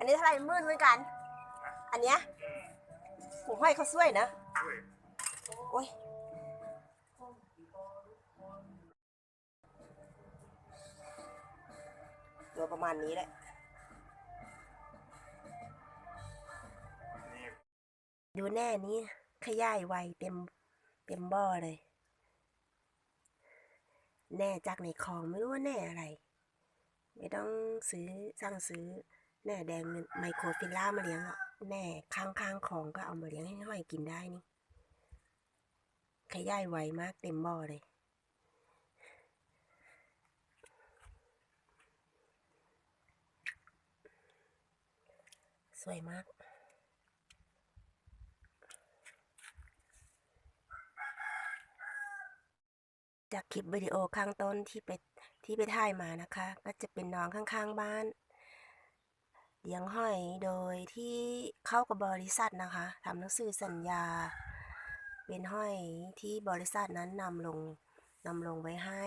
อันนี้เท่าไหร่หมื่นเหมือนกัน อันเนี้ยผมห้อยเขาสวยนะโอ้ยตัวประมาณนี้แหละดูแน่นี้ขยายไวเต็มเต็มบ่อเลย แน่จากในคลองไม่รู้ว่าแน่อะไร ไม่ต้องซื้อสั่งซื้อ แน่แดงไมโครฟิลล่ามาเลี้ยงแน่ข้างข้างๆคลองก็เอามาเลี้ยงให้ห้อยกินได้นี่ขยายไวมากเต็มบ่อเลย สวยมากจากคลิปวิดีโอข้างต้นที่ไปที่ไปถ่ายมานะคะ ก็จะเป็นน้องข้างๆบ้าน เลี้ยงห้อยโดยที่เข้ากับบริษัทนะคะทำหนังสือสัญญา เป็นห้อยที่บริษัทนั้นนำลงนำลงไว้ให้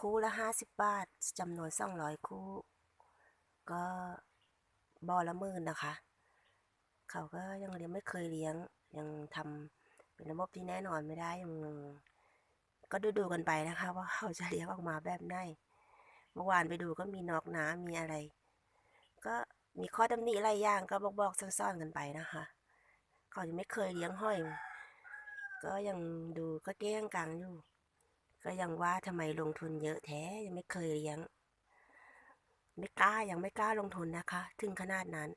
คู่ละห้าสิบบาทจำนวนสองร้อยคู่ ก็บอละหมื่นนะคะ เขาก็ยังเลี้ยงไม่เคยเลี้ยง ยังทำเป็นระบบที่แน่นอนไม่ได้ยังก็ดูดูกันไปนะคะ ว่าเขาจะเลี้ยงออกมาแบบไหนเมื่อวานไปดูก็มีนอกน้ำมีอะไร ก็มีข้อตำหนิหลายอย่างก็บอกบอกๆซ่อนๆกันไปนะคะเขายังไม่เคยเลี้ยงห้อย ก็ยังดูก็เก้งกังอยู่ ก็ยังว่าทำไมลงทุนเยอะแท้ยังไม่เคยเลี้ยง ไม่กล้ายังไม่กล้าลงทุนนะคะ ถึงขนาดนั้น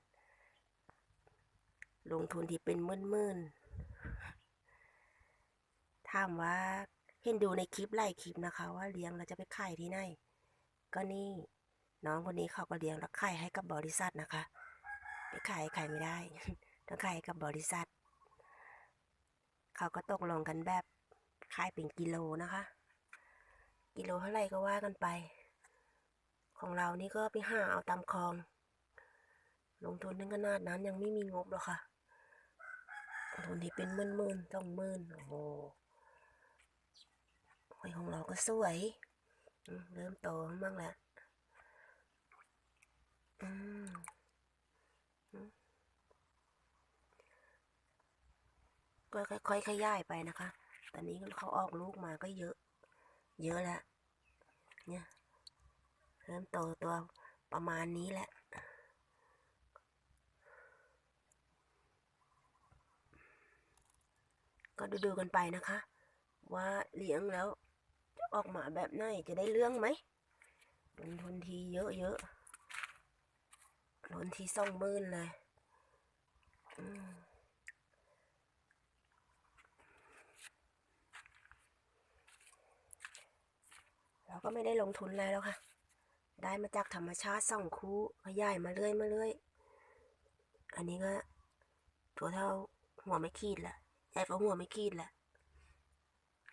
ลงทุนที่เป็นมื่นๆถามว่าเห็นดูในคลิปไล่คลิปนะคะ ว่าเลี้ยงเราจะไปขายที่ไหนก็นี่ น้องคนนี้เขาก็เลี้ยงแล้วขายให้กับบริษัทนะคะไปขายขายไม่ได้ต้องขายให้กับบริษัท เขาก็ตกลงกันแบบขายเป็นกิโลนะคะ กิโลเท่าไหร่ก็ว่ากันไป ของเรานี่ก็ไปหาเอาตามคลอง ลงทุนถึงขนาดนั้นยังไม่มีงบหรอกค่ะลงทุนที่เป็นหมื่นหมื่นต้องหมื่นโอ้โหหอยของเราก็สวย เริ่มโตบ้างแล้วอืมอืม ก็ค่อยๆขยายไปนะคะ ตอนนี้เขาออกลูกมาก็เยอะ เยอะแล้ว เนี่ยเริ่มโตตัวประมาณนี้แหละก็ดูๆกันไปนะคะ ว่าเลี้ยงแล้วจะออกมาแบบไหนจะได้เรื่องไหมลงทุนทีเยอะเยอะลงทุนทีสองหมื่นเลย อืม เราก็ไม่ได้ลงทุนอะไรแล้วค่ะ ได้มาจากธรรมชาติสองคู่ขยายมาเรื่อยมาเรื่อยอันนี้ก็ตัวเท่าหัวไม่ขีดแหละใหญ่กว่าหัวไม่ขีดแหละ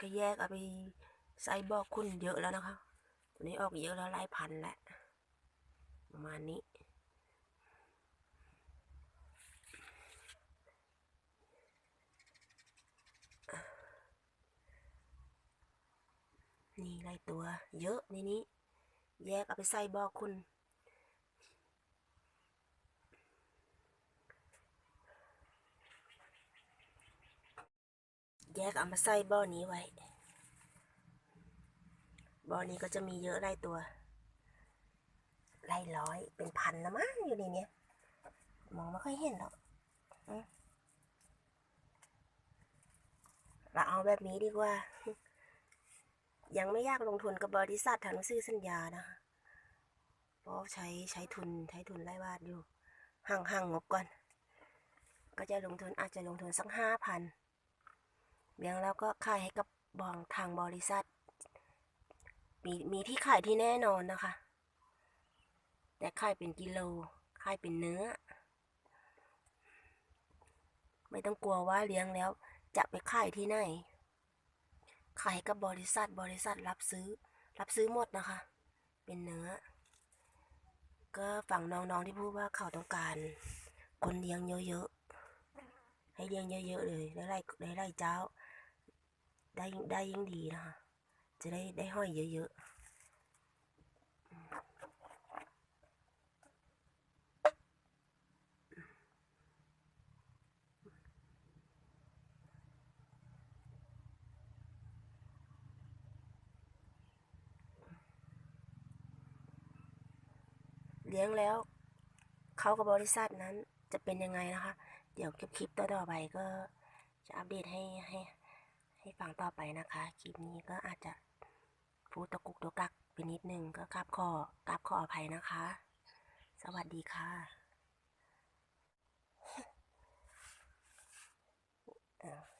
ก็แยกเอาไปใส่บอกคุณเยอะแล้วนะคะ ตัวนี้ออกเยอะแล้วหลายพันแล้วประมาณนี้ นี่หลายตัว เยอะในนี้ แยกเอาไปใส่บอกคุณ แยกเอามาใส่บ่อนี้ไว้บ่อนี้ก็จะมีเยอะหลายตัวหลายร้อยเป็นพันละมั้งอยู่ในเนี้ยมองไม่ค่อยเห็นหรอกเราเอาแบบนี้ดีกว่า ยังไม่ยากลงทุนกับบริษัททำหนังสือสัญญานะคะเพราะใช้ใช้ทุนใช้ทุนไร้บาทอยู่ห่างห่างงบก่อน ก็จะลงทุนอาจจะลงทุนสักห้าพันเบี้ยงแล้วก็ขายให้กับบองทางบริษัท มีมีที่ขายที่แน่นอนนะคะ แต่ขายเป็นกิโลขายเป็นเนื้อ ไม่ต้องกลัวว่าเลี้ยงแล้วจะไปขายที่ไหน ขายกับบริษัทบริษัทรับซื้อ รับซื้อหมดนะคะ เป็นเนื้อ ก็ฝั่งน้องๆที่พูดว่าเขาต้องการ คนเลี้ยงเยอะๆ ให้เลี้ยงเยอะๆเลยได้ไล่ได้ไล่เจ้า ได้ได้ยิ่งดีนะคะ จะได้ได้ห้อยเยอะๆ เลี้ยงแล้ว เขากับบริษัทนั้นจะเป็นยังไงนะคะ เดี๋ยวคลิปต่อๆไปก็จะอัปเดตให้ให้ให้ฟังต่อไปนะคะ คลิปนี้ก็อาจจะพูดตะกุกตะกักไปนิดนึงก็กราบขอกราบขออภัยนะคะ สวัสดีค่ะอ่า